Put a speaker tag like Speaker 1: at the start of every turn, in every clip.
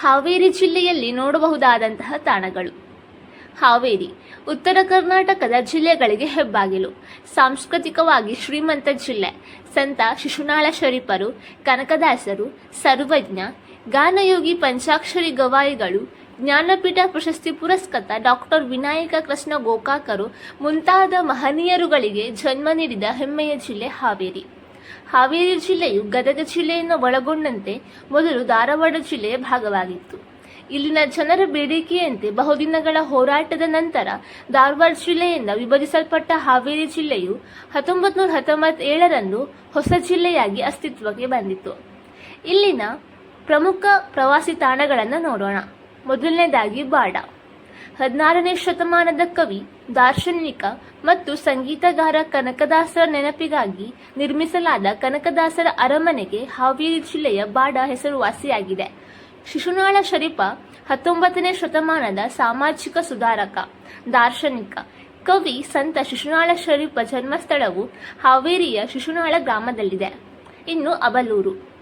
Speaker 1: ಹಾವೇರಿ ಜಿಲ್ಲೆಯಲ್ಲಿ ನೋಡಬಹುದಾದಂತಹ ತಾಣಗಳು. ಹಾವೇರಿ, ಉತ್ತರ ಕರ್ನಾಟಕದ ಜಿಲ್ಲೆಗಳಿಗೆ ಹೆಬ್ಬಾಗಿಲು. ಸಾಂಸ್ಕೃತಿಕವಾಗಿ ಶ್ರೀಮಂತ ಜಿಲ್ಲೆ. ಸಂತ ಶಿಶುನಾಳ ಶರೀಫರು, ಕನಕದಾಸರು, ಸರ್ವಜ್ಞ, ಗಾನಯೋಗಿ ಪಂಚಾಕ್ಷರಿ ಗವಾಯಿಗಳು, ಜ್ಞಾನಪೀಠ ಪ್ರಶಸ್ತಿ ಪುರಸ್ಕೃತ ಡಾಕ್ಟರ್ ವಿನಾಯಕ ಕೃಷ್ಣ ಗೋಕಾಕರು ಮುಂತಾದ ಮಹನೀಯರುಗಳಿಗೆ ಜನ್ಮ ನೀಡಿದ ಹೆಮ್ಮೆಯ ಜಿಲ್ಲೆ ಹಾವೇರಿ. ಹಾವೇರಿ ಜಿಲ್ಲೆಯು ಗದಗ ಜಿಲ್ಲೆಯನ್ನು ಒಳಗೊಂಡಂತೆ ಮೊದಲು ಧಾರವಾಡ ಜಿಲ್ಲೆಯ ಭಾಗವಾಗಿತ್ತು. ಇಲ್ಲಿನ ಜನರ ಬೇಡಿಕೆಯಂತೆ ಬಹುದಿನಗಳ ಹೋರಾಟದ ನಂತರ ಧಾರವಾಡ ಜಿಲ್ಲೆಯಿಂದ ವಿಭಜಿಸಲ್ಪಟ್ಟ ಹಾವೇರಿ ಜಿಲ್ಲೆಯು ಹತ್ತೊಂಬತ್ತು ನೂರ ಹತ್ತೊಂಬತ್ತೇಳರಂದು ಹೊಸ ಜಿಲ್ಲೆಯಾಗಿ ಅಸ್ತಿತ್ವಕ್ಕೆ ಬಂದಿತು ಇಲ್ಲಿನ ಪ್ರಮುಖ ಪ್ರವಾಸಿ ತಾಣಗಳನ್ನು ನೋಡೋಣ. ಮೊದಲನೇದಾಗಿ ಬಾಡ. ಹದಿನಾರನೇ ಶತಮಾನದ ಕವಿ, ದಾರ್ಶನಿಕ ಮತ್ತು ಸಂಗೀತಗಾರ ಕನಕದಾಸರ ನೆನಪಿಗಾಗಿ ನಿರ್ಮಿಸಲಾದ ಕನಕದಾಸರ ಅರಮನೆಗೆ ಹಾವೇರಿ ಜಿಲ್ಲೆಯ ಬಾಡ ಹೆಸರುವಾಸಿಯಾಗಿದೆ. ಶಿಶುನಾಳ ಶರೀಫ, ಹತ್ತೊಂಬತ್ತನೇ ಶತಮಾನದ ಸಾಮಾಜಿಕ ಸುಧಾರಕ, ದಾರ್ಶನಿಕ. ಕವಿ ಸಂತ ಶಿಶುನಾಳ ಶರೀಫ ಜನ್ಮಸ್ಥಳವು ಹಾವೇರಿಯ ಶಿಶುನಾಳ ಗ್ರಾಮದಲ್ಲಿದೆ. ಇನ್ನು ಅಬಲೂರು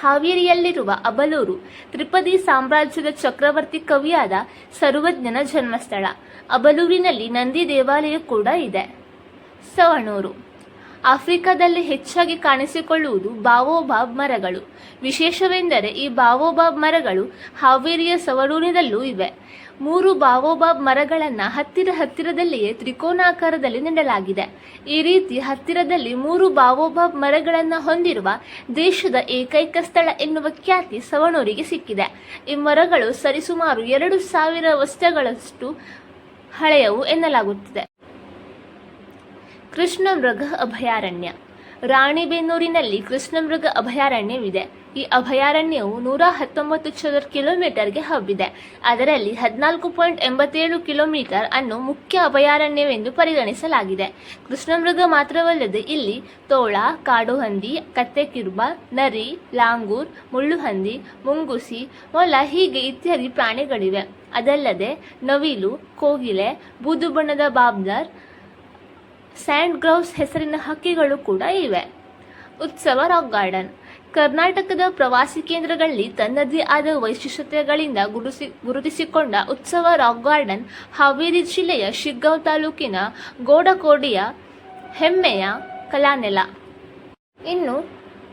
Speaker 1: ಹಾವೇರಿಯಲ್ಲಿರುವ ಅಬಲೂರು ತ್ರಿಪದಿ ಸಾಮ್ರಾಜ್ಯದ ಚಕ್ರವರ್ತಿ ಕವಿಯಾದ ಸರ್ವಜ್ಞನ ಜನ್ಮಸ್ಥಳ. ಅಬಲೂರಿನಲ್ಲಿ ನಂದಿ ದೇವಾಲಯ ಕೂಡ ಇದೆ. ಸವಣೂರು. ಆಫ್ರಿಕಾದಲ್ಲಿ ಹೆಚ್ಚಾಗಿ ಕಾಣಿಸಿಕೊಳ್ಳುವುದು ಬಾವೋಬಾಬ್ ಮರಗಳು. ವಿಶೇಷವೆಂದರೆ ಈ ಬಾವೋಬಾಬ್ ಮರಗಳು ಹಾವೇರಿಯ ಸವಣೂರಿನಲ್ಲೂ ಇವೆ. ಮೂರು ಬಾವೋಬಾಬ್ ಮರಗಳನ್ನು ಹತ್ತಿರ ಹತ್ತಿರದಲ್ಲಿಯೇ ತ್ರಿಕೋನಾಕಾರದಲ್ಲಿ ನೆಡಲಾಗಿದೆ. ಈ ರೀತಿ ಹತ್ತಿರದಲ್ಲಿ ಮೂರು ಬಾವೋಬಾಬ್ ಮರಗಳನ್ನು ಹೊಂದಿರುವ ದೇಶದ ಏಕೈಕ ಸ್ಥಳ ಎನ್ನುವ ಖ್ಯಾತಿ ಸವಣೂರಿಗೆ ಸಿಕ್ಕಿದೆ. ಈ ಮರಗಳು ಸರಿಸುಮಾರು ಎರಡು ಸಾವಿರ ವರ್ಷಗಳಷ್ಟು ಹಳೆಯವು ಎನ್ನಲಾಗುತ್ತಿದೆ. ಕೃಷ್ಣ ಮೃಗ ಅಭಯಾರಣ್ಯ ರಾಣಿಬೆನ್ನೂರಿನಲ್ಲಿ ಕೃಷ್ಣ ಮೃಗ ಅಭಯಾರಣ್ಯವಿದೆ. ಈ ಅಭಯಾರಣ್ಯವು ನೂರ ಹತ್ತೊಂಬತ್ತು ಚದರ ಕಿಲೋಮೀಟರ್ಗೆ ಹಬ್ಬಿದೆ. ಅದರಲ್ಲಿ ಹದಿನಾಲ್ಕು ಪಾಯಿಂಟ್ ಎಂಬತ್ತೇಳು ಕಿಲೋಮೀಟರ್ ಅನ್ನು ಮುಖ್ಯ ಅಭಯಾರಣ್ಯವೆಂದು ಪರಿಗಣಿಸಲಾಗಿದೆ. ಕೃಷ್ಣಮೃಗ ಮಾತ್ರವಲ್ಲದೆ ಇಲ್ಲಿ ತೋಳ, ಕಾಡುಹಂದಿ, ಕತ್ತೆಕಿರ್ಬ, ನರಿ, ಲಾಂಗೂರ್, ಮುಳ್ಳುಹಂದಿ, ಮುಂಗುಸಿ, ಮೊಲ ಹೀಗೆ ಇತ್ಯಾದಿ ಪ್ರಾಣಿಗಳಿವೆ. ಅದಲ್ಲದೆ ನವಿಲು, ಕೋಗಿಲೆ, ಬೂದು ಬಣ್ಣದ ಬಾಬ್ದರ್ ಸ್ಯಾಂಡ್ ಗ್ರೌಸ್ ಹೆಸರಿನ ಹಕ್ಕಿಗಳು ಕೂಡ ಇವೆ. ಉತ್ಸವ ರಾಕ್ ಗಾರ್ಡನ್. ಕರ್ನಾಟಕದ ಪ್ರವಾಸಿ ಕೇಂದ್ರಗಳಲ್ಲಿ ತನ್ನದೇ ಆದ ವೈಶಿಷ್ಟ್ಯತೆಗಳಿಂದ ಗುರುಸಿ, ಗುರುತಿಸಿಕೊಂಡ ಉತ್ಸವ ರಾಕ್ ಗಾರ್ಡನ್ ಹಾವೇರಿ ಜಿಲ್ಲೆಯ ಶಿಗ್ಗಾಂವ್ ತಾಲೂಕಿನ ಗೋಡಕೋಡಿಯ ಹೆಮ್ಮೆಯ ಕಲಾನೆಲ. ಇನ್ನು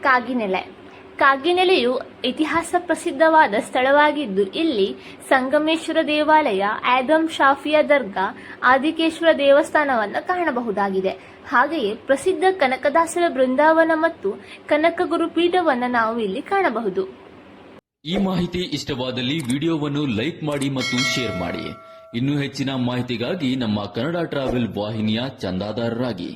Speaker 1: ಕಾಗಿನೆಲೆ. ಕಾಗಿನೆಲೆಯು ಇತಿಹಾಸ ಪ್ರಸಿದ್ಧವಾದ ಸ್ಥಳವಾಗಿದ್ದು, ಇಲ್ಲಿ ಸಂಗಮೇಶ್ವರ ದೇವಾಲಯ, ಆದಮ್ ಶಾಫಿಯಾ ದರ್ಗಾ, ಆದಿಕೇಶ್ವರ ದೇವಸ್ಥಾನವನ್ನು ಕಾಣಬಹುದಾಗಿದೆ. ಹಾಗೆಯೇ ಪ್ರಸಿದ್ಧ ಕನಕದಾಸರ ಬೃಂದಾವನ ಮತ್ತು ಕನಕ ಗುರುಪೀಠವನ್ನು ನಾವು ಇಲ್ಲಿ ಕಾಣಬಹುದು.
Speaker 2: ಈ ಮಾಹಿತಿ ಇಷ್ಟವಾದಲ್ಲಿ ವಿಡಿಯೋವನ್ನು ಲೈಕ್ ಮಾಡಿ ಮತ್ತು ಶೇರ್ ಮಾಡಿ. ಇನ್ನೂ ಹೆಚ್ಚಿನ ಮಾಹಿತಿಗಾಗಿ ನಮ್ಮ ಕನ್ನಡ ಟ್ರಾವೆಲ್ ವಾಹಿನಿಯ ಚಂದಾದಾರರಾಗಿ.